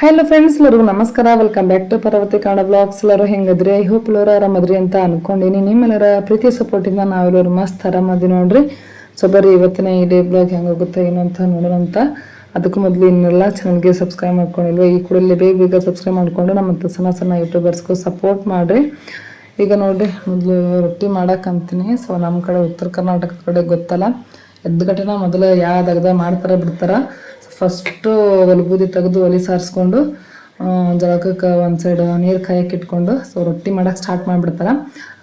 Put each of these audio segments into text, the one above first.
Hello friends ಎಲ್ಲರಿಗೂ ನಮಸ್ಕಾರ. Welcome back to Parvati Kannada blogs ಎಲ್ಲರೂ ಹೆಂಗದ್ರಿ? ಐ ಹೋಪ್ ಎಲ್ಲರೂ ಆರಾಮದ್ರಿ ಅಂತ ಅನ್ಕೊಂಡಿನಿ. ನಿಮ್ಮೆಲ್ಲರ ಪ್ರೀತಿ ಸಪೋರ್ಟಿಂದ ನಾವೆಲ್ಲರೂ ಮಸ್ತ್ ಆರಾಮದಿ ನೋಡ್ರಿ. ಸೊ ಬರೀ ಇವತ್ತಿನ ಈ ಡೇ ಬ್ಲಾಗ್ ಹೆಂಗೆ ಹೋಗುತ್ತೆ, ಏನು ಅಂತ ನೋಡೋಣ ಅಂತ. ಅದಕ್ಕೂ ಮೊದಲು ಇನ್ನೆಲ್ಲ ಚಾನಲ್ಗೆ ಸಬ್ಸ್ಕ್ರೈಬ್ ಮಾಡ್ಕೊಂಡಿಲ್ವ? ಈ ಕೂಡಲೇ ಬೇಗ ಬೇಗ ಸಬ್ಸ್ಕ್ರೈಬ್ ಮಾಡ್ಕೊಂಡು ನಮ್ಮ ಸಣ್ಣ ಸಣ್ಣ ಯೂಟ್ಯೂಬರ್ಸ್ಗೂ ಸಪೋರ್ಟ್ ಮಾಡಿರಿ. ಈಗ ನೋಡಿರಿ, ಮೊದಲು ರೊಟ್ಟಿ ಮಾಡಕ್ಕಂತೀನಿ ಸೊ ನಮ್ಮ ಕಡೆ ಉತ್ತರ ಕರ್ನಾಟಕ ಕಡೆ ಗೊತ್ತಲ್ಲ. ಎದ್ದುಗಟ್ಟೆನ ಮೊದಲು ಯಾವ್ದಾಗದ ಮಾಡ್ತಾರೆ ಬಿಡ್ತಾರ. ಫಸ್ಟು ಒಲಬೂದಿ ತೆಗೆದು ಒಲೆ ಸಾರಿಸ್ಕೊಂಡು ಜಳಕಕ್ಕೆ ಒಂದು ಸೈಡ್ ನೀರು ಕಾಯಕ್ಕೆ ಇಟ್ಕೊಂಡು ಸೊ ರೊಟ್ಟಿ ಮಾಡಕ್ಕೆ ಸ್ಟಾರ್ಟ್ ಮಾಡಿಬಿಡ್ತಾರೆ.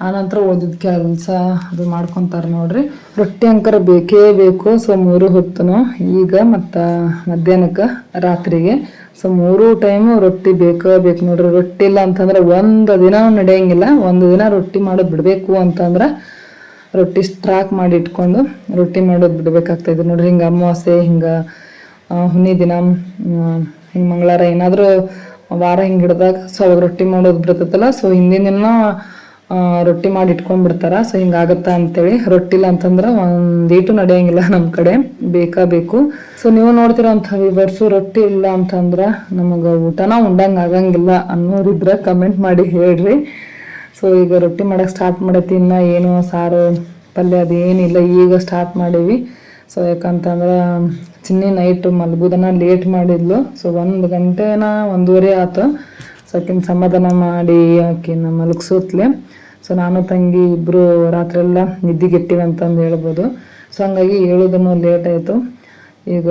ಆನಂತರ ಓದಿದ ಕೆಲಸ ಅದು ಮಾಡ್ಕೊತಾರೆ ನೋಡ್ರಿ. ರೊಟ್ಟಿ ಅಂಕರ ಬೇಕೇ ಬೇಕು ಸೊ ಮೂರು ಹೊತ್ತನು ಈಗ ಮತ್ತು ಮಧ್ಯಾಹ್ನಕ್ಕೆ ರಾತ್ರಿಗೆ. ಸೊ ಮೂರು ಟೈಮು ರೊಟ್ಟಿ ಬೇಕೇ ಬೇಕು ನೋಡ್ರಿ. ರೊಟ್ಟಿ ಇಲ್ಲ ಅಂತಂದ್ರೆ ಒಂದು ದಿನ ನಡೆಯಂಗಿಲ್ಲ. ಒಂದು ದಿನ ರೊಟ್ಟಿ ಮಾಡೋದು ಬಿಡಬೇಕು ಅಂತಂದ್ರೆ ರೊಟ್ಟಿ ಸ್ಟ್ರಾಕ್ ಮಾಡಿ ಇಟ್ಕೊಂಡು ರೊಟ್ಟಿ ಮಾಡೋದು ಬಿಡಬೇಕಾಗ್ತಾಯಿದ್ರು ನೋಡ್ರಿ. ಹಿಂಗೆ ಅಮಾವಾಸ್ಯೆ, ಹಿಂಗೆ ಹುಣ್ಣಿ ದಿನ ಹಿಂಗೆ ಮಂಗಳವಾರ ಏನಾದರೂ ವಾರ ಹಿಂಗೆ ಹಿಡ್ದಾಗ, ಸೊ ಅವಾಗ ರೊಟ್ಟಿ ಮಾಡೋದು ಬಿಡ್ತೈತಲ್ಲ ಸೊ ಹಿಂದಿನ ದಿನ ರೊಟ್ಟಿ ಮಾಡಿ ಇಟ್ಕೊಂಡ್ಬಿಡ್ತಾರ ಸೊ ಹಿಂಗಾಗತ್ತ ಅಂತೇಳಿ, ರೊಟ್ಟಿ ಇಲ್ಲ ಅಂತಂದ್ರೆ ಒಂದೀಟು ನಡೆಯಂಗಿಲ್ಲ ನಮ್ಮ ಕಡೆ, ಬೇಕಾ ಬೇಕು. ಸೊ ನೀವು ನೋಡ್ತಿರೋಂಥ ವಿವರ್ಸು ರೊಟ್ಟಿ ಇಲ್ಲ ಅಂತಂದ್ರೆ ನಮಗೆ ಊಟನ ಉಂಡಂಗೆ ಆಗಂಗಿಲ್ಲ ಅನ್ನೋರಿದ್ರೆ ಕಮೆಂಟ್ ಮಾಡಿ ಹೇಳ್ರಿ. ಸೊ ಈಗ ರೊಟ್ಟಿ ಮಾಡೋಕೆ ಸ್ಟಾರ್ಟ್ ಮಾಡತ್ತಿ ಏನು ಸಾರು ಪಲ್ಯ ಅದು ಏನಿಲ್ಲ ಈಗ ಸ್ಟಾರ್ಟ್ ಮಾಡೀವಿ. ಸೊ ಯಾಕಂತಂದ್ರೆ, ಚಿನ್ನಿ ನೈಟ್ ಮಲಗುದನ್ನ ಲೇಟ್ ಮಾಡಿದ್ಲು. ಸೊ ಒಂದು ಗಂಟೆನ ಒಂದೂವರೆ ಆತು. ಸೊ ಆಕಿನ ಸಮಾಧಾನ ಮಾಡಿ ಆಕಿನ ಮಲಗಿಸೋತ್ಲೆ. ಸೊ ನಾನು ತಂಗಿ ಇಬ್ಬರು ರಾತ್ರಿ ಎಲ್ಲ ನಿದ್ದಿಗೆಟ್ಟಿವಿ ಅಂತಂದು ಹೇಳ್ಬೋದು. ಸೊ ಹಂಗಾಗಿ ಹೇಳೋದನ್ನು ಲೇಟ್ ಆಯಿತು. ಈಗ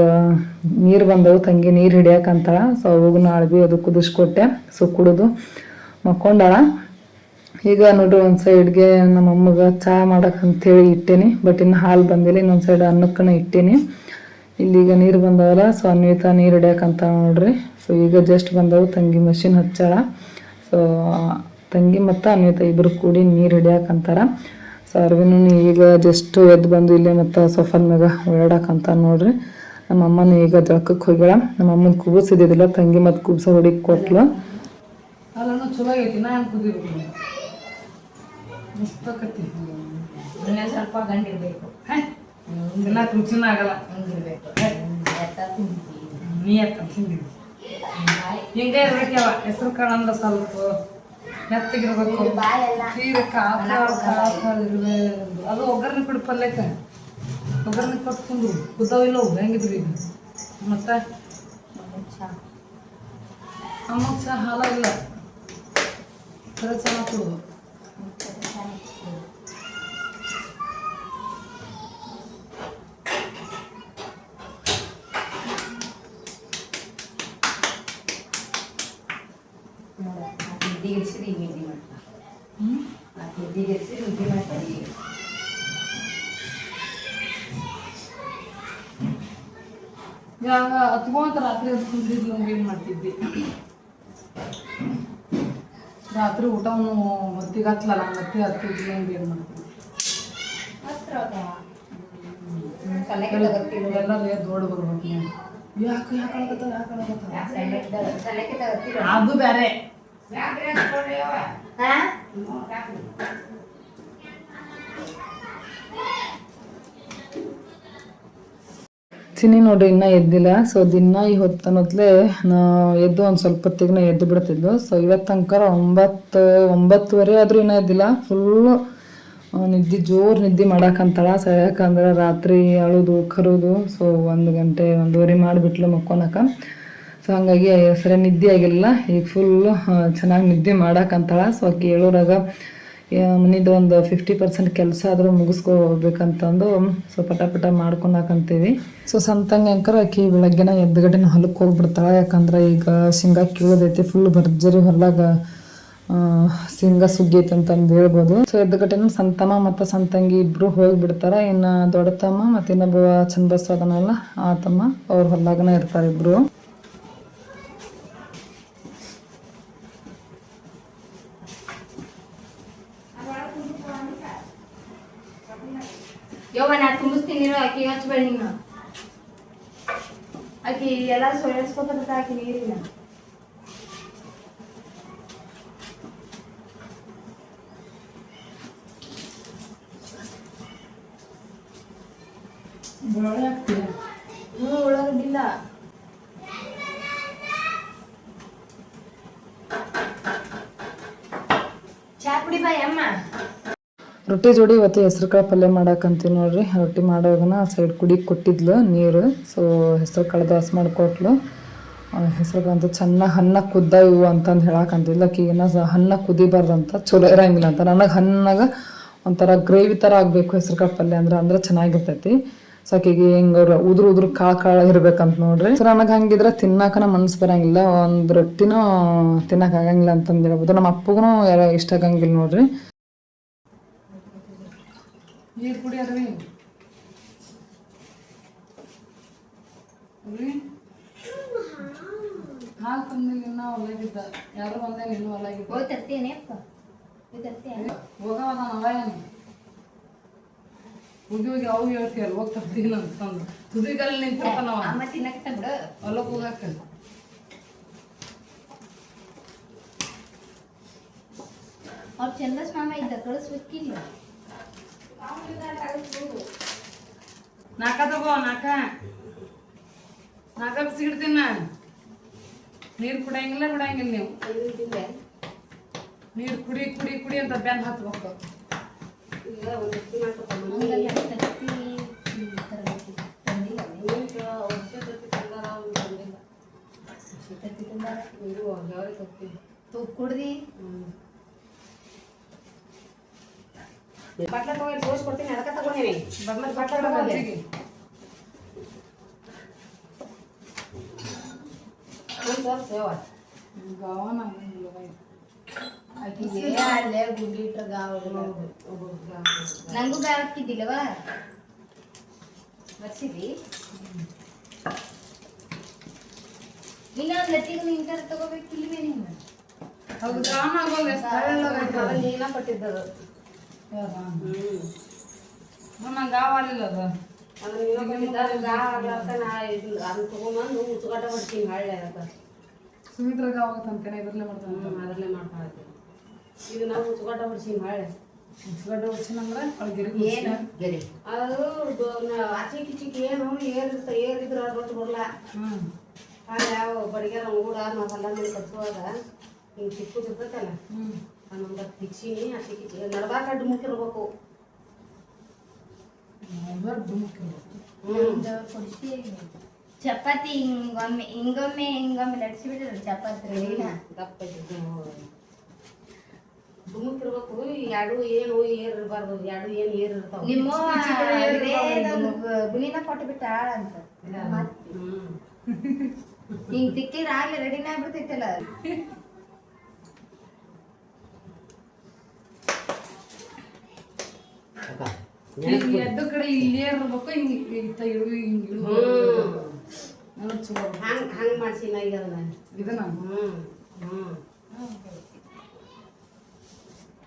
ನೀರು ಬಂದವು, ತಂಗಿ ನೀರು ಹಿಡಿಯಾಕಂತಾಳ. ಸೊ ಅವಾಗೂ ಅಳ್ಬಿ ಅದು ಕುದಿಸ್ಕೊಟ್ಟೆ. ಸೊ ಕುಡಿದು ಮಕ್ಕೊಂಡಾಳ. ಈಗ ನೋಡ್ರಿ ಒಂದು ಸೈಡ್ಗೆ ನಮ್ಮ ಅಮ್ಮಗೆ ಚಹಾ ಮಾಡಕ್ಕೆ ಅಂತೇಳಿ ಇಟ್ಟೇನಿ ಬಟ್ ಇನ್ನು ಹಾಲು ಬಂದಿಲ್ಲ, ಇನ್ನೊಂದು ಸೈಡ್ ಅನ್ನಕ್ಕನ ಇಟ್ಟೇನಿ. ಇಲ್ಲೀಗ ನೀರು ಬಂದವಲ್ಲ ಸೊ ಅನ್ವಿತಾ ನೀರು ಹಿಡಿಯಾಕಂತ ನೋಡ್ರಿ. ಸೊ ಈಗ ಜಸ್ಟ್ ಬಂದವು, ತಂಗಿ ಮಷಿನ್ ಹಚ್ಚಾಳ. ಸೊ ತಂಗಿ ಮತ್ತು ಅನ್ವಿತ ಇಬ್ಬರು ಕೂಡಿ ನೀರು ಹಿಡಿಯಾಕಂತಾರ. ಸೊ ಅರ್ವಿನೂ ಈಗ ಜಸ್ಟ್ ಎದ್ದು ಬಂದು ಇಲ್ಲೇ ಮತ್ತು ಸೊಫಾನ್ ಮ್ಯಾಗ ಓಡಾಡಕಂತ ನೋಡ್ರಿ. ನಮ್ಮ ಅಮ್ಮನ ಈಗ ಜಳಕಕ್ಕೆ ಹೋಗ್ಯಾಳ. ನಮ್ಮ ಅಮ್ಮನ ಕುಬಸಿದ್ದಿಲ್ಲ ತಂಗಿ ಮತ್ತು ಕುಬ್ಸ ಹೊಡಿಗೆ ಕೊಟ್ಲು. ಚಲೋ ಆಗೈತಿ ನಾ ಹೆಂಗೆ ಮಸ್ತ್ ಆಕತಿ ಸ್ವಲ್ಪ ಗಂಡಿರ್ಬೇಕು ತಿನ್ನಕ್ ರುಚಿನ ಆಗಲ್ಲ ಹಂಗಿರ್ಬೇಕು ಎತ್ತ ನೀ ಅತ್ತ ತಿಂದಿದ್ದಿ ಹಿಂಗೆ ಇರ್ಬೇಕವ ಹೆಸರು ಕಾಳು ಅಂದ್ರೆ ಸ್ವಲ್ಪ ಮೆತ್ತಗಿರ್ಬೇಕು ಇರ್ಬೇಕು ಅದು ಒಗ್ಗರಣೆ ಕೊಡು ಪಲ್ಯಕ್ಕ. ಒಗ್ಗರಣೆ ಕೊಟ್ಕೊಂಡು ಕುದ್ದಾವಿಲ್ಲ ಅವು ಹೆಂಗಿದ್ರಿ ಈಗ? ಮತ್ತೆ? ಅಮ್ಮಗ್ ಸಹ ಹಾಲ ಇಲ್ಲ. ಸರಿ ಚೆನ್ನಾಗಿ ಕೊಡು ಇವಾಗ ಹತ್ಕೊಂತ ರಾತ್ರಿ ಅದು ಹತ್ಕೊಂತಿದ್ಲು ನಮ್ಗೆ ಏನು ಮಾಡ್ತಿದ್ವಿ? ರಾತ್ರಿ ಊಟವನ್ನು ಹೊತ್ತಿಗೆ ಹತ್ಲಲ್ಲ ಮತ್ತೆ ಹತ್ತಿದ್ಲು ನಮ್ಗೆ ಏನು ಮಾಡ್ತಿದ್ವಿ? ಮಾಡ್ತೀವಿ ದೊಡ್ಡ ಎದ್ದು ಓಡ್ ಬರ್ಬೇಕು ನೀವು ಯಾಕೆ ಯಾಕೆ ಅದು ಬೇರೆ ಹಾ? ಚಿನ್ನಿ ನೋಡ್ರಿ, ಇನ್ನೂ ಎದ್ದಿಲ್ಲ. ಸೊ ದಿನ ಈ ಹೊತ್ತನೊತ್ಲೆ ಎದ್ದು ಒಂದು ಸ್ವಲ್ಪ ಹೊತ್ತಿಗೆ ಎದ್ದು ಬಿಡ್ತಿದ್ಲು ಸೊ ಇವತ್ತು ತನಕ ಒಂಬತ್ತು, ಒಂಬತ್ತುವರೆ ಆದರೂ ಇನ್ನೂ ಎದ್ದಿಲ್ಲ. ಫುಲ್ಲು ನಿದ್ದೆ, ಜೋರು ನಿದ್ದೆ ಮಾಡಾಕಂತಳ. ಸೊ ಯಾಕಂದ್ರೆ ರಾತ್ರಿ ಅಳೋದು, ಕರೋದು ಸೊ ಒಂದು ಗಂಟೆ ಒಂದೂವರೆ ಮಾಡಿಬಿಟ್ಲು ಮಕ್ಕೊನಕ. ಸೊ ಹಾಗಾಗಿ ಸರಿ ನಿದ್ದೆ ಆಗಿಲ್ಲ. ಈಗ ಫುಲ್ಲು ಚೆನ್ನಾಗಿ ನಿದ್ದೆ ಮಾಡಾಕಂತಳ. ಸೊ ಆಕೆ ಹೇಳೋರಾಗ ಮನಿದು ಒಂದು ಫಿಫ್ಟಿ ಪರ್ಸೆಂಟ್ ಕೆಲಸ ಆದರೂ ಮುಗಿಸ್ಕೋಬೇಕಂತಂದು ಸೊ ಪಟ ಪಟ ಹಾಕಂತೀವಿ ಸೊ, ಸಂತಂಗೆ ಅಂಕರ ಆಕಿ ಬೆಳಗ್ಗೆನ ಎದ್ದುಗಡೆನ ಹೊಲಕ್ಕೆ ಹೋಗ್ಬಿಡ್ತಾಳೆ. ಯಾಕಂದ್ರೆ ಈಗ ಶೇಂಗಾ ಕೀಳೋದೈತಿ ಫುಲ್ ಭರ್ಜರಿ ಹೊಲಾಗ ಶೇಂಗಾ ಸುಗ್ಗಿ ಸುಗ್ಗೈತೆ ಅಂತಂದು ಹೇಳ್ಬೋದು. ಸೊ, ಎದ್ದುಗಡೆನ ಸಂತಮ್ಮ ಮತ್ತು ಸಂತಂಗಿ ಇಬ್ಬರು ಹೋಗಿಬಿಡ್ತಾರೆ. ಇನ್ನು ದೊಡ್ಡತಮ್ಮ ಮತ್ತು ಇನ್ನೊಬ್ಬ ಚಂದಬಸ್ ಅದನಲ್ಲ ಆ ತಮ್ಮ ಅವ್ರ ಹೊಲಾಗನ ಇರ್ತಾರೆ ಇಬ್ರು ಯವ್ವ ನಾ ತುಂಬಿಸ್ತೀನಿ ನೀರು ಆಕಿ ಹಚ್ಬೇಡ ನೀನು ಆಕಿ ಎಲ್ಲ ಸೊಳ್ಳಿಸ್ಕೊತ ಆಕಿ ನೀರಿನ ಹ್ಞೂ ಉಳ್ಳಾಗಡ್ಡಿಲ್ಲ ಕುಡಿ ಬಾಯ್ ಅಮ್ಮ ರೊಟ್ಟಿ ಜೋಡಿ ಇವತ್ತು ಹೆಸ್ರು ಕಾಳು ಪಲ್ಯ ಮಾಡಾಕಂತೀವಿ ನೋಡ್ರಿ. ರೊಟ್ಟಿ ಮಾಡೋಗನ ಸೈಡ್ ಕುಡಿಗೆ ಕೊಟ್ಟಿದ್ಲು ನೀರು. ಸೊ ಹೆಸ್ರು ಕಾಳು ದಾಸ್ ಮಾಡಿಕೊಟ್ಲು. ಹೆಸ್ರು ಅಂತ ಚೆನ್ನಾಗಿ ಹಣ್ಣ ಕುದ್ದ ಇವು ಅಂತಂದು ಹೇಳಾಕಂತಿದ್ಲು. ಏನ ಹಣ್ಣ ಕುದಿಬಾರ್ದಂತ ಚಲೋ ಇರಂಗಿಲ್ಲ ಅಂತ. ನನಗೆ ಹಣ್ಣಾಗ ಒಂಥರ ಗ್ರೇವಿ ಥರ ಆಗಬೇಕು ಹೆಸ್ರು ಕಾಳು ಪಲ್ಯ ಅಂದ್ರೆ ಅಂದ್ರೆ ಚೆನ್ನಾಗಿರ್ತೈತಿ. ಸೊ ಆಕಿಗೆ ಹಿಂಗೆ ಉದ್ರು ಉದುರು ಕಾಳು ಕಾಳು ಇರ್ಬೇಕಂತ ನೋಡ್ರಿ. ಸೊ ನನಗೆ ಹಂಗಿದ್ರೆ ತಿನ್ನಾಕನ ಮನ್ಸು ಬರಂಗಿಲ್ಲ. ಒಂದು ರೊಟ್ಟಿನೂ ತಿನ್ನಕ್ಕಾಗಂಗಿಲ್ಲ ಅಂತಂದು ಹೇಳ್ಬೋದು. ನಮ್ಮ ಅಪ್ಪಗೂ ಇಷ್ಟ ಆಗಂಗಿಲ್ಲ ನೋಡ್ರಿ. ನೀರು ಕುಡಿ ಅದ್ರಿ. ಹಾಲು ತಂದಿಲ್ಲ ಇನ್ನ ಒಲ್ಲಾಗಿದ್ದ ಯಾರು ಬಂದಾಗ ಇನ್ನೂ ಒಲ್ಲಾಗಿದ್ದ ಹೋಗಿ ತರ್ತೀನಿ ಅಪ್ಪ. ಹೋಗಿ ತರ್ತೀನಿ ಹೋಗವ ನಾವ ಏನು? ಹೋಗಿ ಹೋಗಿ ಅವು ಹೇಳ್ತೀಯಲ್ಲ ಹೋಗಿ ತರ್ತೀನಿ ಅಂತಂದು ತುದಿಗಲ್ಲಿ ನಿಂತಿರ್ತಾನವ ಅಮ್ಮ ತಿನ್ನಕ್ಕೆ ಬಿಡು. ಹೊಲಕ್ಕೆ ಹೋಗಾಕ ಅವ್ರು ಚಂದಸ್ ಮಾಮ ಇದ್ದ ಕಳಿಸ್ಬೇಕಿಲ್ಲ ನಾಕ ತಗೋ, ನಾಕ. ನಾಕ ಬಿಸಿಗಿಡ್ತೀನಿ ನಾ ನೀರು ಕುಡಿಯಂಗಿಲ್ಲ, ಬಿಡಂಗಿಲ್ಲ ನೀವು. ನೀರು ಕುಡಿ ಕುಡಿ ಕುಡಿ ಅಂತ ಬೆನ್ ಹತ್ಬೇಕು. ತೂಕ್ ಕುಡ್ದಿ? ಬಟ್ಲ ತಗೊಂಡು ತೋರಿಸ್ಕೊಡ್ತೀನಿ ಅದಕ್ಕೆ ತಗೊಂಡೇನಿ ಬದ್ಲ ಬಟ್ಲ ತಗೊಂಡೆ ಗಾವನ ನಂಗೂ ಬ್ಯಾಗ್ ಹಾಕಿದ್ದಿಲ್ಲವಾ ಬರ್ಸಿದಿ ಇನ್ನೊಂದು ಲತ್ತಿಗೆ ತಗೋಬೇಕು ತಗೋಬೇಕಿಲ್ವೇ ನೀನು? ಅದು ನೀನ ಕೊಟ್ಟಿದ್ದದು. ನಂಗೆ ಗಾವ ಆಗಲಿಲ್ಲ ಅದು. ಅದು ನೀನ ಕೊಟ್ಟಿದ್ದ ಅದು ಗಾ ಆಗ್ಲಾರ್ದ ನಾ ಇದು ಅದನ್ನ ತಗೊಂಬಂದು ಮುಚ್ಚುಗಟ್ಟ ಬಿಡ್ತೀನಿ ಹಳ್ಳೆ ಅದಕ್ಕೆ ಸುಮಿತ್ರ ಗಾವ ಅಂತೇನೆ? ಇದ್ರಲ್ಲೇ ಮಾಡ್ತಾನೆ ಅದರಲ್ಲೇ ಮಾಡ್ತಾ ಇದ್ದೀನಿ ಇದು ನಾವು ಮುಚ್ಚುಗಟ್ಟ ಬಿಡ್ತೀನಿ ಹಳ್ಳೆ. ಗಡ್ಡೆ ಉಡ್ಸಿನಂದ್ರೆ ಅಳ್ಗಿರಿ ಏನು? ಗರಿ. ಅದು ಆಚೆ ಕಿಚಿಕ್ ಏನು? ಏರ್ ಇರ್ತ ಏರ್ ಇದ್ರೆ ಅದು ಗೊತ್ತು ಬರಲ್ಲ ಹ್ಞೂ ಹಾಗೆ ಯಾವ ಬಡಿಗೆರ ನಾವು ಹೊಲ ಮೇಲೆ ಕಟ್ಸುವಾಗ ಹಿಂಗೆ ಚಿಕ್ಕದು ನಮ್ಗೆ ತಿಕ್ಸಿನಿ ನಮ್ದು ಕೊಡ್ಸಿ. ಚಪಾತಿ ಹಿಂಗೊಮ್ಮೆ ಹಿಂಗೊಮ್ಮೆ ಹಿಂಗೊಮ್ಮೆ ಲಟ್ಸಿ ಬಿಟ್ಟಿದ್ರು ಚಪಾತಿ ರೆಡಿನ ದಪ್ಪ ದುಮುಕ್ಕಿರ್ಬೇಕು ಎರಡು ಏನು ಏರ್ ಇರಬಾರ್ದು ಎರಡು ಏನು ಏರ್ ಇರ್ತಾವ. ನಿಮ್ಮ ಗುಣಿನ ಕೊಟ್ಟು ಬಿಟ್ಟ ಅಂತ. ಹ್ಮ್. ಹಿಂಗ್ ತಿಕ್ಕಿರ ಆಗ್ಲಿ ರೆಡಿನ ಆಗ್ಬಿಡ್ತೈತಲ್ಲ. ಹಿಂಗೆ. ಎದ್ದು ಕಡೆ ಇಲ್ಲೇ ಇರ್ಬೇಕು ಹಿಂಗೆ ಇತ್ತ ಇಳು ಹಿಂಗೆ ಇಳು. ಮಾಡ್ಸಿನ ನನಗೆ ಚಲೋ. ಹಂಗ್ ಹಂಗ್ ಮಾಡ್ಸಿ ನಾ ಈಗ ಅದನ್ನ. ಇದನ್ನ?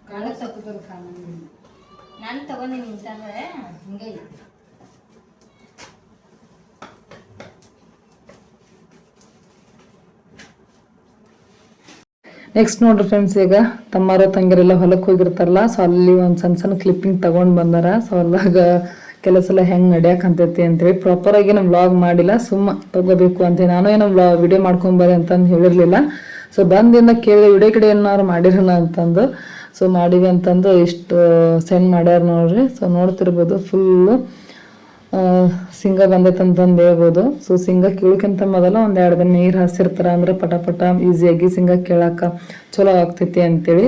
ಕಾಣಿಸ್ತದ ಕಾಣಂಗಿಲ್ಲ ನಾನು ತಗೊಂಡಿನಿ ಅಂತಂದ್ರೆ ಹಿಂಗೆ ನೆಕ್ಸ್ಟ್ ನೋಡ್ರಿ ಫ್ರೆಂಡ್ಸ್ ಈಗ ತಮ್ಮಾರ ತಂಗಿರೆಲ್ಲ ಹೊಲಕ್ಕೆ ಹೋಗಿರ್ತಾರಲ್ಲ ಸೊ ಅಲ್ಲಿ ಒಂದು ಸಣ್ಣ ಸಣ್ಣ ಕ್ಲಿಪ್ಪಿಂಗ್ ತಗೊಂಡು ಬಂದಾರ. ಸೊ ಅಲ್ಲಾಗ ಕೆಲಸ ಎಲ್ಲ ಹೆಂಗೆ ನಡ್ಯಾಕ್ ಅಂತೈತಿ ಅಂತೇಳಿ ಪ್ರಾಪರ್ ಆಗಿ ಏನು ವ್ಲಾಗ್ ಮಾಡಿಲ್ಲ. ಸುಮ್ಮ ತಗೋಬೇಕು ಅಂತ ನಾನು ಏನೋ ವ್ಲಾ ವಿಡಿಯೋ ಮಾಡ್ಕೊಂಬರ್ರಿ ಅಂತಂದು ಹೇಳಿರಲಿಲ್ಲ. ಸೊ ಬಂದಿಂದ ಕೇಳಿದೆ ವಿಡಿಯೋ ಕಡೆ ಏನಾರು ಮಾಡಿರೋಣ ಅಂತಂದು. ಸೊ ಮಾಡಿವಿ ಅಂತಂದು ಇಷ್ಟು ಸೆಂಡ್ ಮಾಡ್ಯಾರ ನೋಡ್ರಿ. ಸೊ ನೋಡ್ತಿರ್ಬೋದು ಫುಲ್ಲು ಸಿಂಗ ಬಂದೈತೆ ಅಂತಂದು ಹೇಳ್ಬೋದು. ಸೊ ಸಿಂಗ ಕೀಳಕ್ಕಿಂತ ಮೊದಲು ಒಂದು ಎರಡು ದಿನ ನೀರು ಹಸಿರ್ತಾರ ಅಂದ್ರೆ ಪಟ ಪಟ ಈಸಿಯಾಗಿ ಸಿಂಗ ಕೇಳಾಕ ಚಲೋ ಆಗ್ತೈತಿ ಅಂತೇಳಿ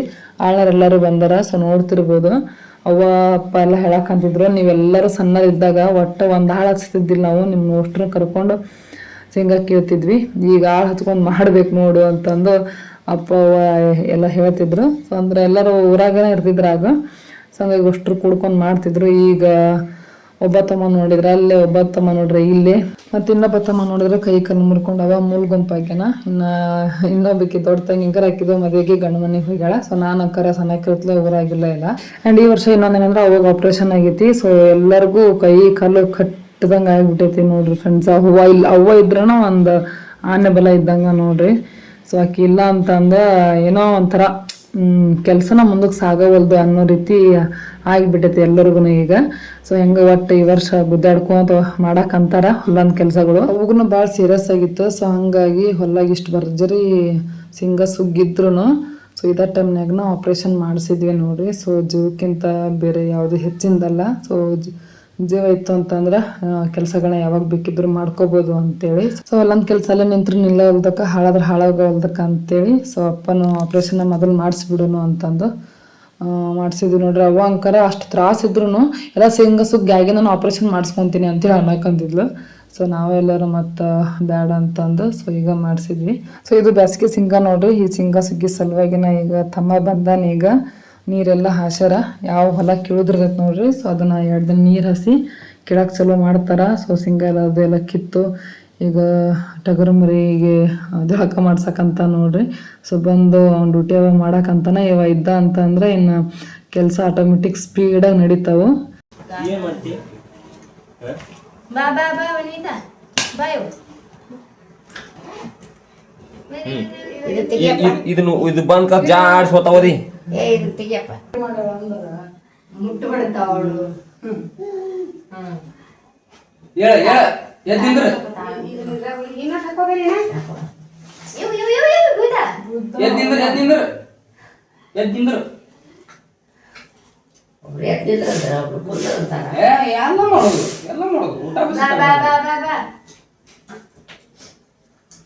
ಆಳ್ನರೆಲ್ಲರೂ ಬಂದಾರ. ಸೊ ನೋಡ್ತಿರ್ಬೋದು. ಅವ್ವ, ಅಪ್ಪ ಎಲ್ಲ ಹೇಳಕ್ಕಂತಿದ್ರು ನೀವೆಲ್ಲರೂ ಸಣ್ಣರಿದ್ದಾಗ ಒಟ್ಟ ಒಂದು ಹಾಳು ಹಚ್ತಿದ್ದಿಲ್ಲ ನಾವು ನಿಮ್ಮ ಅಷ್ಟ್ರ ಕರ್ಕೊಂಡು ಸಿಂಗ ಕೇಳ್ತಿದ್ವಿ. ಈಗ ಆಳು ಹಚ್ಕೊಂಡು ಮಾಡ್ಬೇಕು ನೋಡು ಅಂತಂದು ಅಪ್ಪ, ಅವ್ವ ಎಲ್ಲ ಹೇಳ್ತಿದ್ರು. ಸೊ ಅಂದ್ರೆ ಎಲ್ಲರೂ ಊರಾಗನೇ ಇರ್ತಿದ್ರು ಆಗ. ಸೊ ಹಂಗಾಗಿ ಅಷ್ಟ್ರು ಕುಡ್ಕೊಂಡು ಮಾಡ್ತಿದ್ರು. ಈಗ ಒಬ್ಬ ತಮ್ಮ ನೋಡಿದ್ರೆ ಅಲ್ಲೇ, ಒಬ್ಬ ತಮ್ಮ ನೋಡ್ರೆ ಇಲ್ಲಿ. ಮತ್ತೆ ಇನ್ನೊಬ್ಬ ತಮ್ಮ ನೋಡಿದ್ರೆ ಕೈ ಕಣ್ಣು ಮುರ್ಕೊಂಡು ಅವ ಮೂಲ್ ಗುಂಪಾಗ್ಯಾನ. ಇನ್ನ ಇನ್ನೊಬ್ಬಕ್ಕೆ ದೊಡ್ಡ ತಂಗಿ ಹಾಕಿದ್ದು ಮದುವೆಗೆ ಗಂಡು ಮನೆಗೆ ಹೋಗ್ಯಾಳ. ಸೊ ನಾನು ಅಕ್ಕರ ಸಣ್ಣಕ್ಕಿರ್ತಲೇ ಊರಾಗಿಲ್ಲ ಇಲ್ಲ. ಅಂಡ್ ಈ ವರ್ಷ ಇನ್ನೊಂದೇನಂದ್ರೆ ಅವಾಗ ಆಪ್ರೇಷನ್ ಆಗೈತಿ. ಸೊ ಎಲ್ಲರಿಗೂ ಕೈ, ಕಾಲು ಕಟ್ಟದಂಗ ಆಗ್ಬಿಟ್ಟೈತಿ ನೋಡ್ರಿ ಫ್ರೆಂಡ್ಸ್ ಹೂವ ಇಲ್ಲ ಅವ್ವ ಇದ್ರನ ಒಂದು ಆನೆ ಬಲ ಇದ್ದಂಗ ನೋಡ್ರಿ. ಸೊ ಆಕೆ ಇಲ್ಲ ಅಂತಂದ ಏನೋ ಒಂಥರ ಕೆಲಸನ ಮುಂದಕ್ಕೆ ಸಾಗವಲ್ದು ಅನ್ನೋ ರೀತಿ ಆಗಿಬಿಟ್ಟೈತಿ ಎಲ್ಲರಿಗೂ ಈಗ. ಸೊ ಹೆಂಗ ಒಟ್ಟು ಈ ವರ್ಷ ಗುದ್ದಾಡ್ಕೊಂತ ಮಾಡಕ್ ಅಂತಾರ ಹೊಲದ ಕೆಲಸಗಳು. ಅವಾಗೂ ಭಾಳ ಸೀರಿಯಸ್ ಆಗಿತ್ತು. ಸೊ ಹಂಗಾಗಿ ಹೊಲಾಗ ಇಷ್ಟು ಭರ್ಜರಿ ಸಿಂಗ ಸುಗ್ಗಿದ್ರು ಸೊ ಇದ ಟೈಮ್ನಾಗ ಆಪ್ರೇಷನ್ ಮಾಡಿಸಿದ್ವಿ ನೋಡ್ರಿ. ಸೊ ಜೀವಕ್ಕಿಂತ ಬೇರೆ ಯಾವುದು ಹೆಚ್ಚಿಂದಲ್ಲ. ಸೊ ಜೀವ ಇತ್ತು ಅಂತಂದ್ರೆ ಕೆಲಸಗಳನ್ನ ಯಾವಾಗ ಬೇಕಿದ್ರು ಮಾಡ್ಕೋಬೋದು ಅಂತೇಳಿ. ಸೊ ಅಲ್ಲೊಂದು ಕೆಲಸ ಎಲ್ಲ ನಿಂತ್ರು ಹೋಗ್ದಕ್ಕ ಹಾಳಾದ್ರೆ ಹಾಳಾಗೋಲ್ದಕ್ಕ ಅಂತೇಳಿ ಸೊ ಅಪ್ಪನು ಆಪ್ರೇಷನ್ ಮೊದಲು ಮಾಡಿಸ್ಬಿಡೋನು ಅಂತಂದು ಮಾಡಿಸಿದ್ವಿ ನೋಡ್ರಿ. ಅವ್ವ ಅಂಕರ ಅಷ್ಟು ತ್ರಾಸ ಇದ್ರು ಎಲ್ಲ ಸಿಂಗ ಸುಗ್ಗಿ ನಾನು ಆಪ್ರೇಷನ್ ಮಾಡಿಸ್ಕೊಂತೀನಿ ಅಂತೇಳಿ ಅನ್ನಕಂದಿದ್ಲು ಸೊ ನಾವೆಲ್ಲರೂ ಮತ್ತು ಬೇಡ ಅಂತಂದು ಸೊ ಈಗ ಮಾಡಿಸಿದ್ವಿ. ಸೊ ಇದು ಬೇಸಿಗೆ ಸಿಂಗ ನೋಡ್ರಿ, ಈ ಸಿಂಗ ಸುಗ್ಗಿ ಸಲುವಾಗಿನ ಈಗ ತಮ್ಮ ಬಂದಾನ ಈಗ. ನೀರೆಲ್ಲ ಹಾಸ್ಯಾರ. ಯಾವ ಹೊಲ ಕಿಳಿದಿರ್ತೈತೆ ನೋಡ್ರಿ. ಸೊ ಅದನ್ನ ಎರಡು ದಿನ ನೀರು ಹಸಿ ಕೀಳಕ್ಕೆ ಚಲೋ ಮಾಡ್ತಾರ. ಸೊ ಸಿಂಗಲ್ ಎಲ್ಲ ಅದೆಲ್ಲ ಕಿತ್ತು ಈಗ ಟಗರು ಮರಿಗೆ ಜಳಕ ಮಾಡ್ಸಕ್ಕಂತ ನೋಡ್ರಿ. ಸೊ ಬಂದು ಅವ್ನ ಡ್ಯೂಟಿ ಅವ ಮಾಡಕ್ಕಂತಾನ ಇವ ಇದ್ದ ಅಂತಂದ್ರೆ ಇನ್ನು ಕೆಲಸ ಆಟೋಮೆಟಿಕ್ ಸ್ಪೀಡಾಗಿ ನಡೀತಾವು. ಬಾ ಬಾ ಬಾ ವನಿತಾ ಬಾ ಇವು ಇದು ತೆಗಿಯಪ್ಪ ಇದನ್ನು ಇದು ಬಂದ್ ಕತ್ ಜಾಡ್ಸ್ಕೊತಾವದಿ ಏ ಇದು ತೆಗಿಯಪ್ಪ. ಮುಟ್ಟು ಬಿಡ್ತಾವ ಅವಳು ಹೇಳ ಹೇಳ ಎದ್ದಿಂದ್ರ ಇನ್ನ ಹಾಕೋಬೇಡಿ ಇವು ಇವು ಇವು ಇವು ಗೂದ ಎದ್ದಿಂದ್ರ ಎದ್ದಿಂದ್ರ ಎದ್ದಿಂದ್ರ ಏ ಎಲ್ಲ ಮಾಡೋದು ಎಲ್ಲ ಮಾಡೋದು. ಊಟ ಬಾ ಬಾ ಬಾ ಬಾ.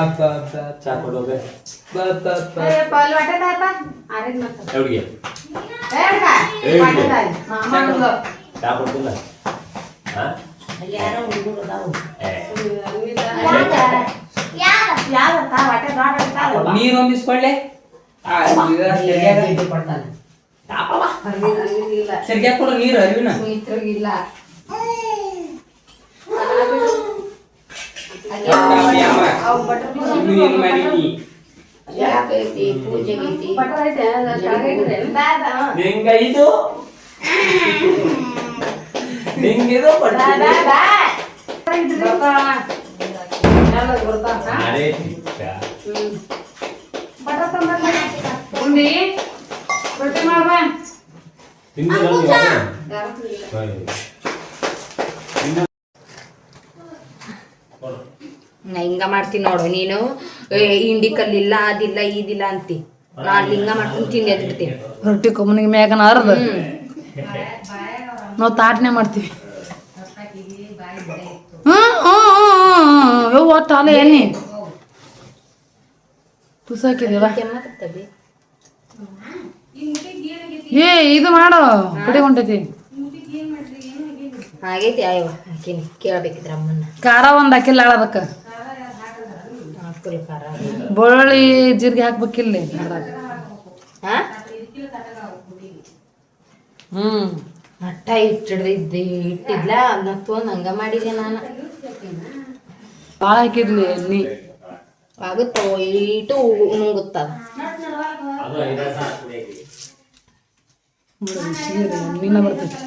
ಇರ್ತಾವ ನೀರ್ ಒಂದ್ ಇಸ್ಕೊಳ್ಳೆ ಆ, ಇದು ಸರಿಯಾಗಿ- ಇಲ್ಲ ಕೊಡು ನೀರು ಅರಿವಿನ? ಸುಮಿತ್ರಿಗಿಲ್ಲ ಅವ್ ಬಟರ್ ಇನ್ನು ಏನ್ ಯಾಕೈತಿ? ಬಟರ್ ಐತೆ ಕೆಳಗೈತೆ ನಿಂಗೈದು ನಿಂಗಿದು ಪಡ್ತೀನಿ. ಅರೆ ಪಿಚ್ಚ. ಉಂಡಿ ರೊಟ್ಟಿ ಮಾಡ್ಬಾ ಅದನ್ನ? ಸರಿ. ನಾ ಹಿಂಗ ಮಾಡ್ತೀನಿ ನೋಡು ನೀನು ಹಿಂಡಿ ಇಂಡಿ ಕಲ್ಲಿಲ್ಲ ಅದಿಲ್ಲ ಇದಿಲ್ಲ ಅಂತಿ. ನಾನು ಹಿಂಗ ಮಾಡ್ಕೊಂಡು ತಿಂದು ಎದ್ಬಿಡ್ತೀನಿ ರೊಟ್ಟಿ ಕೊಮ್ಮನಿಗೆ ಮೇಗನ ಅರ್ದ ನಾವು ತಾಟ್ನೆ ಮಾಡ್ತೀವಿ. ಹ್ಞೂ ಯವ್ವ ತಾಲೆ ಎಣ್ಣೆ. ತುಸಾಕಿದೀವ ಏ ಇದು ಮಾಡು. ಕಡೆ ಹೊಂಟೈತಿ. ಆಗೈತಿ ಆಯವ ಹಾಕಿನಿ. ಕೇಳ್ಬೇಕಿದ್ರ ಅಮ್ಮನ್ನ. ಖಾರ ಒಂದು ಹಾಕಿಲ್ಲ ಅದಕ್ಕ ಬೆಳ್ಳುಳ್ಳಿ ಜೀರಿಗೆ ಹಾಕ್ಬೇಕಿಲ್ಲ ಅದ್ರಾಗ. ಹಾ? ಹ್ಮ್. ಮಟ್ಟ ಇದ್ದಿ ಇಟ್ಟಿದ್ಲ ಅದನ್ನ ತೊಗೊಂಡ್ ಹಂಗ ಮಾಡಿದೆ ನಾನು. ಭಾಳ ಹಾಕಿದ್ಲಿ ಎಣ್ಣಿ. ಆಗುತ್ತೋ? ಇಟ್ಟು ನುಂಗುತ್ತದ. ಎಣ್ಣಿನ ಬರ್ತೈತಿ.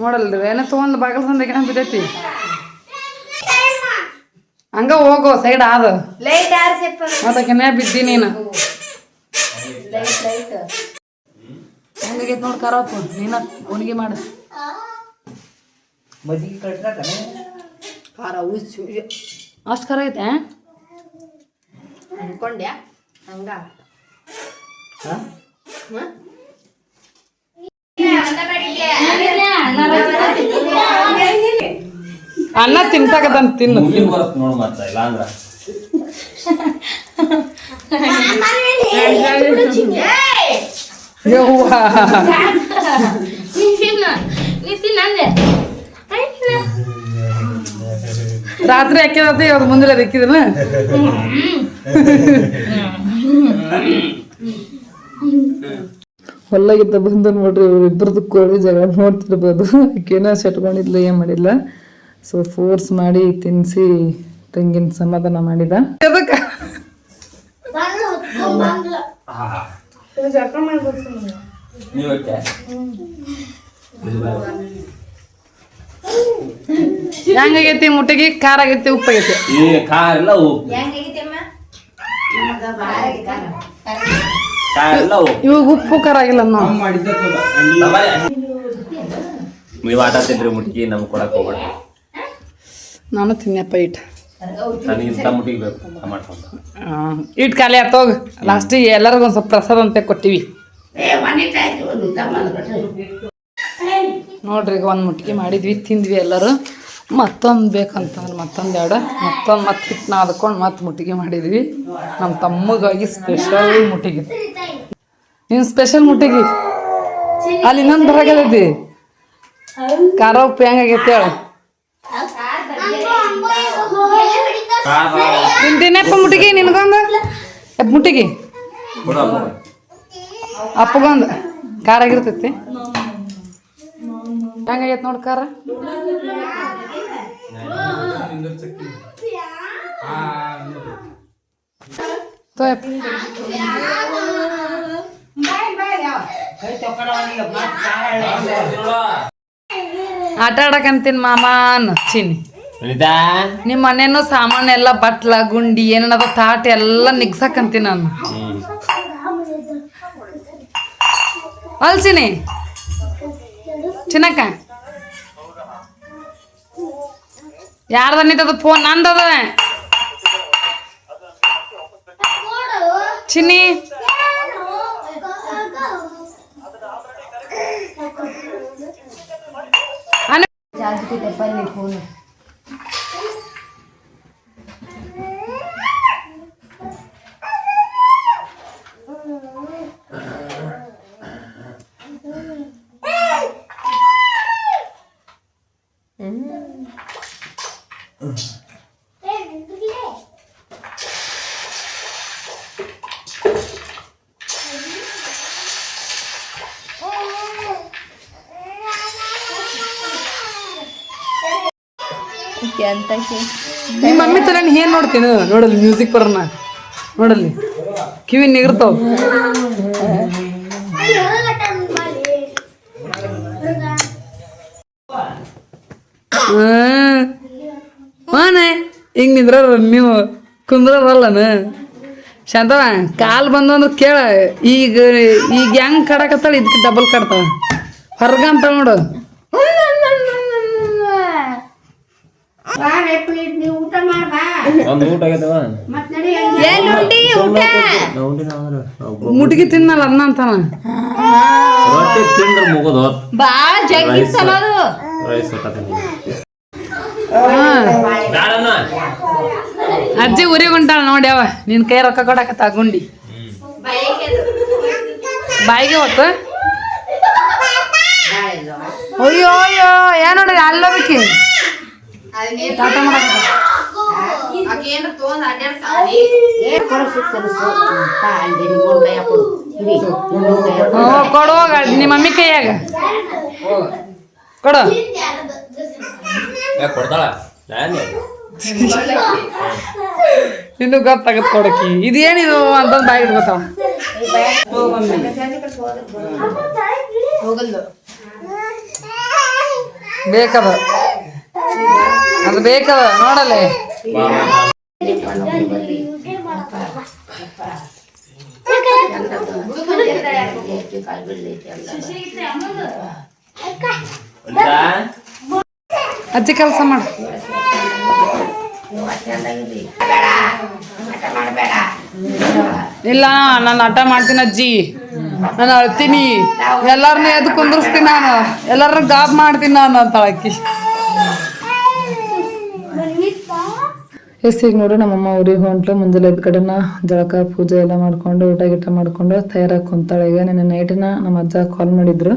ನೋಡಲ್ರಿ ಏನ ತೊಗೊಂಡು ಬಾಗಲ್ ಸಂದಾಗ ಬಿದ್ದೈತಿ? ಹಂಗ ಹೋಗೋ ಸೈಡ್ ಆದ. ಲೈಟ್ ಯಾರು ಸೆಪ್ಪ ಮತ್ತೆ ಕೆನ್ಯಾ ಬಿದ್ದಿ ನೀನು. ಲೈಟ್ ಲೈಟ್ ಹೆಂಗಾಗೈತಿ ನೋಡಿ ಕರವತ್ತು ನೀನ ಒಣಗಿ ಮಾಡು. ಖಾರ ಉಚ್ಚು ಅಷ್ಟು ಖರ ಐತೆ ಅನ್ಕೊಂಡ್ಯಾ? ಹಂಗ. ಹ್ಮ್? ಅನ್ನ ತಿನ್ಸಾಕತ್ತಂತ ತಿನ್ನು. ನೋಡ್ ಮತ್ತ ಇಲ್ಲ ಅಂದ್ರ. ರಾತ್ರಿ ಹಾಕಿದತ್ತೆ ಇವಾಗ ಹ್ಮ್. ಅದಕ್ಕಿದನ ಹೊಲ್ಲಾಗಿದ್ದ ಬಂದು ನೋಡ್ರಿ ಇಬ್ಬರದು ಕೋಳಿ ಜಗಳ ನೋಡ್ತಿರ್ಬೋದು. ಆಕೇನ ಸೆಟ್ಕೊಂಡಿದ್ಲು ಏನ್ ಮಾಡಿಲ್ಲ. ಸೊ ಫೋರ್ಸ್ ಮಾಡಿ ತಿನ್ನಿಸಿ ತಂಗಿನ ಸಮಾಧಾನ ಮಾಡಿದ. ಹೆಂಗಾಗೈತಿ ಮುಟ್ಟಿಗೆ ಖಾರ ಆಗೈತಿ ಉಪ್ಪಾಗೈತಿ ಈ ಖಾರ ಇಲ್ಲ ಉಪ್ಪು. ಹೆಂಗಾಗೈತಿ ಅಮ್ಮ? ಉಪ್ಪು ಇವಾಗ ಉಪ್ಪು ಖಾರ ಆಗಿಲ್ಲ ನಾವು. ನೀವು ಆಟ ತಿಂದ್ರಿ ಮುಟ್ಗಿ ನಮ್ಗೆ ಕೊಡಕ್ ಹೋಗ್ಬೇಡ. ನಾನು ತಿನ್ನಪ್ಪ ಇಟ್. ಇಟ್ ಖಾಲಿ ಆತೋಗ ಲಾಸ್ಟಿಗೆ ಎಲ್ಲರಿಗೂ ಒಂದು ಸ್ವಲ್ಪ ಪ್ರಸಾದ ಅಂತ ಕೊಟ್ಟಿವಿ. ನೋಡ್ರಿ ಈಗ ಒಂದು ಮುಟ್ಗಿ ಮಾಡಿದ್ವಿ ತಿಂದ್ವಿ ಎಲ್ಲರೂ. ಮತ್ತೊಂದು ಬೇಕಂತ ಮತ್ತೊಂದು ಎರಡು ಮತ್ತೊಂದು ಮತ್ತೆ ಹಿಟ್ಟು ನಾದ್ಕೊಂಡು ಮತ್ತೆ ಮುಟ್ಟಿಗೆ ಮಾಡಿದ್ವಿ. ನಮ್ಮ ತಮ್ಮಗಾಗಿ ಸ್ಪೆಷಲ್ ಮುಟ್ಟಿಗೆ ನೀನು ಸ್ಪೆಷಲ್ ಮುಟ್ಟಿಗೆ. ಅಲ್ಲಿ ಇನ್ನೊಂದು ಬರಾಗದೈತಿ ಖಾರ ಉಪ್ಪು ಹೆಂಗಾಗೈತಿ ಹೇಳು. ತಿಂತೀನಪ್ಪ ಮುಟ್ಟಿಗೆ, ನಿನಗೊಂದು? ಮುಟ್ಟಿಗೆ. ಅಪ್ಪಗೊಂದು. ಖಾರ ಆಗಿರ್ತೈತಿ. ಹೆಂಗಾಗೈತೆ ನೋಡಿ ಖಾರ ತೋಯಪ್ಪ ಆಟ ಆಡಕಂತೀನಿ ಮಾಮಾನ್ ಚಿನ್ನಿ. ನಿಮ್ಮ ಮನೇನು ಸಾಮಾನು ಎಲ್ಲ ಬಟ್ಲ ಗುಂಡಿ ಏನೇನದ ತಾಟ ಎಲ್ಲ ನಿಗ್ಸಕಂತೀನಿ ನಾನು. ಅಲ್ಸಿನಿ ಚಿನ್ನಕ್ಕ. ಯಾರ್ದ ನಿಂತದ ಫೋನ್? ನಂದದ. ಚಿನ್ನಿ. लाल के टप्पल लिखो ಅನ್ನ ನಿಮ್ಮ ಮಮ್ಮಿ ತರ ಏನ್ ನೋಡ್ತೀನಿ ನೋಡಲ್ಲಿ ಮ್ಯೂಸಿಕ್ ಬರೋಣ ನೋಡಲ್ಲಿ. ಕಿವಿ ನಿಗಿರ್ತಾವ. ಮಾನೆ, ಹಿಂಗ್ ನಿಂದ್ರ ನೀವು? ಕುಂದ್ರಲ್ಲನ ಶಾಂತವ, ಕಾಲ್ ಬಂದು ಅಂದ್ರೆ ಕೇಳ. ಈಗ ಈಗ ಹೆಂಗ್ ಕಡಕತ್ತಾಳ? ಇದಕ್ಕೆ ಡಬಲ್ ಕಡ್ತಾವ ಹೊರಗಂತ ಅಂತ ನೋಡು. ಊಟ ಮಾಡ್ಬಾ ಒಂದು ಆಗೈತವ? ಮುಟ್ಗಿ ತಿನ್ನಲ್ಲ ಅನ್ನ ಅಂತಾನ. ರೊಟ್ಟಿ ತಿಂದ್ರೆ ಮುಗಿದು. ಬಾ ಜಗ್ಗಿ ರೈಸ್. ಅಜ್ಜಿ ಊರಿಗೆ ಹೊಂಟಾಳ ನೋಡಿ ಅವ. ನಿನ್ ಕೈ ರೊಕ್ಕ ಕೊಡಕತ್ತ ಗುಂಡಿ. ಬಾಯಿಗೆ ಹೊತ್ತು? ಅಯ್ಯೋ ಅಯ್ಯೋ ಏನೋ ನೋಡಿ ಅಲ್ಲೋಬೇಕಿ ಟಾಟ ಮಾಡಕತ್ತ ಹ್ಞೂ ಕೊಡು. ಹೋಗ ನಿಮ್ಮ ಮಮ್ಮಿ ಕೈಯಾಗ. ಕೊಡು. ಯಾಕೆ ಕೊಡ್ತಾಳ? ನಾನು ನಿನ್ನ ಗೊತ್ತಾಗತ್ ಕೊಡಕಿ. ಇದೇನಿದು ಅಂತಂದು ಬಾಯಿ ಇಟ್ಕೋತಾವ ಬೇಕದ ಅದು ಬೇಕದ ನೋಡಲೆ? ಅಜ್ಜಿ ಕೆಲಸ ಮಾಡ. ಇಲ್ಲ ನಾನು ಆಟ ಮಾಡ್ತೀನಿ ಅಜ್ಜಿ. ನಾನು ಅಳ್ತೀನಿ. ಎಲ್ಲಾರನ್ನ ಎದ್ದು ಕುಂದ್ರಸ್ತೀನಿ ನಾನು. ಎಲ್ಲಾರನ್ನೂ ಗಾಬ್ ಮಾಡ್ತೀನಿ ನಾನು ಅಂತ ಅಕ್ಕಿ ಎಸ್, ಈಗ ನೋಡಿ, ನಮ್ಮಮ್ಮ ಊರಿಗೆ ಹೊಂಟ್ಲು. ಮುಂಜಾನೆ ಎದ್ದ ಕಡೆನ ಜಳಕ, ಪೂಜೆ ಎಲ್ಲ ಮಾಡ್ಕೊಂಡು, ಊಟ ಗೀಟ ಮಾಡ್ಕೊಂಡು ತಯಾರಾಗಿ ಕುಂತಾಳೆ. ಈಗ ನಿನ್ನೆ ನೈಟಿನ ನಮ್ಮ ಅಜ್ಜ ಕಾಲ್ ಮಾಡಿದ್ರು.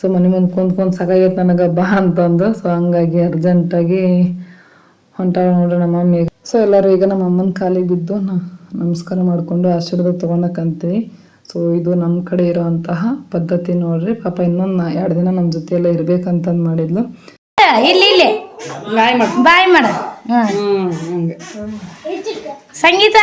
ಸೊ ಮನೆ ಮುಂದೆ ಕುಂತ್ ಕುಂತ್ ಸಾಕಾಗೈತೆ ನನಗೆ ಬಾ ಅಂತಂದು. ಸೊ ಹಂಗಾಗಿ ಅರ್ಜೆಂಟಾಗಿ ಹೊಂಟಾಳ ನೋಡ್ರಿ ನಮ್ಮ ಮಮ್ಮಿಗೆ ಸೊ ಎಲ್ಲರೂ ಈಗ ನಮ್ಮ ಅಮ್ಮನ ಕಾಲಿಗೆ ಬಿದ್ದು ನಮಸ್ಕಾರ ಮಾಡಿಕೊಂಡು ಆಶೀರ್ವಾದ ತೊಗೊಳಕಂತೀವಿ ಸೊ ಇದು ನಮ್ಮ ಕಡೆ ಇರುವಂತಹ ಪದ್ಧತಿ ನೋಡ್ರಿ ಪಾಪ ಇನ್ನೊಂದು ಎರಡು ದಿನ ನಮ್ಮ ಜೊತೆ ಎಲ್ಲ ಇರ್ಬೇಕಂತಂದು ಮಾಡಿದ್ಲು ಇಲ್ಲಿ ಇಲ್ಲಿ ಬಾಯ್ ಮಾಡ ಸಂಗೀತ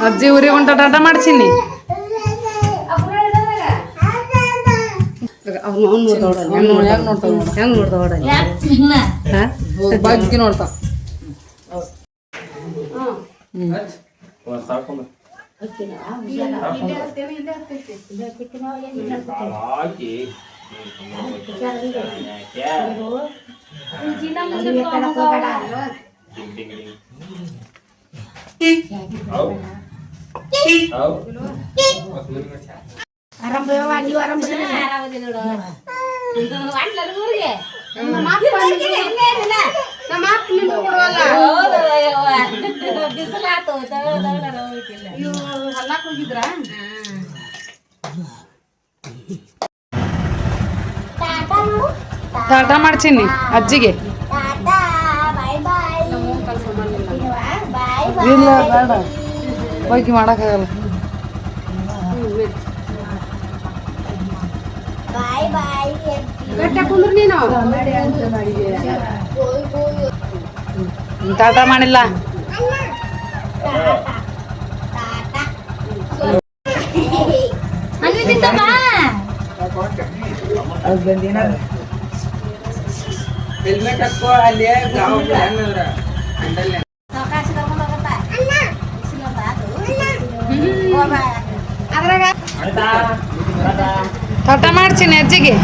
ಅಜ್ಜಿ ಮಾಡ ಅನ್ನ ಮಾಡ್ಸೀನಿ ಅಕ್ಕಿ ಹ್ಮ್ ಅಜ್ಜಿ ಊರಿಗೆ ಹೆಂಗೆ ಮಾಡ್ಸೀನಿ ಹೆಂಗ್ ನೋಡ್ತಾವ ಹೆಂಗ್ ನೋಡ್ತಾವ ಬಗ್ಗೆ ನೋಡ್ತಾವ ಟಾಟ ಮಾಡ್ಸೀನಿ ಅಜ್ಜಿಗೆ ಇಲ್ಲ ಬೇಡ ಬಗ್ಗೆ ಮಾಡಕ್ಕಾಗಲ್ಲ ಟಾಟ ಮಾಡಿಲ್ಲ ಹೆಲ್ಮೆಟ್ ಹಾಕೋ ಅಲ್ಲಿ ಗಾವ ಹೆಂಗಂದ್ರ ಹ್ಯಾಂಡಲ್ ಟಾಟ ಮಾಡ್ಸೀನಿ ಅಜ್ಜಿಗೆ.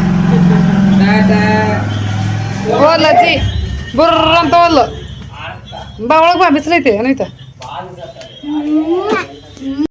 ಹೋಲ್ ಅಜ್ಜಿ. ಬುರ್ರ ಅಂತ ಓದ್ಲು ಬಾ ಒಳಗೆ ಬಾ ಬಿಸಿಲೈತಿ ಏನೈತೆ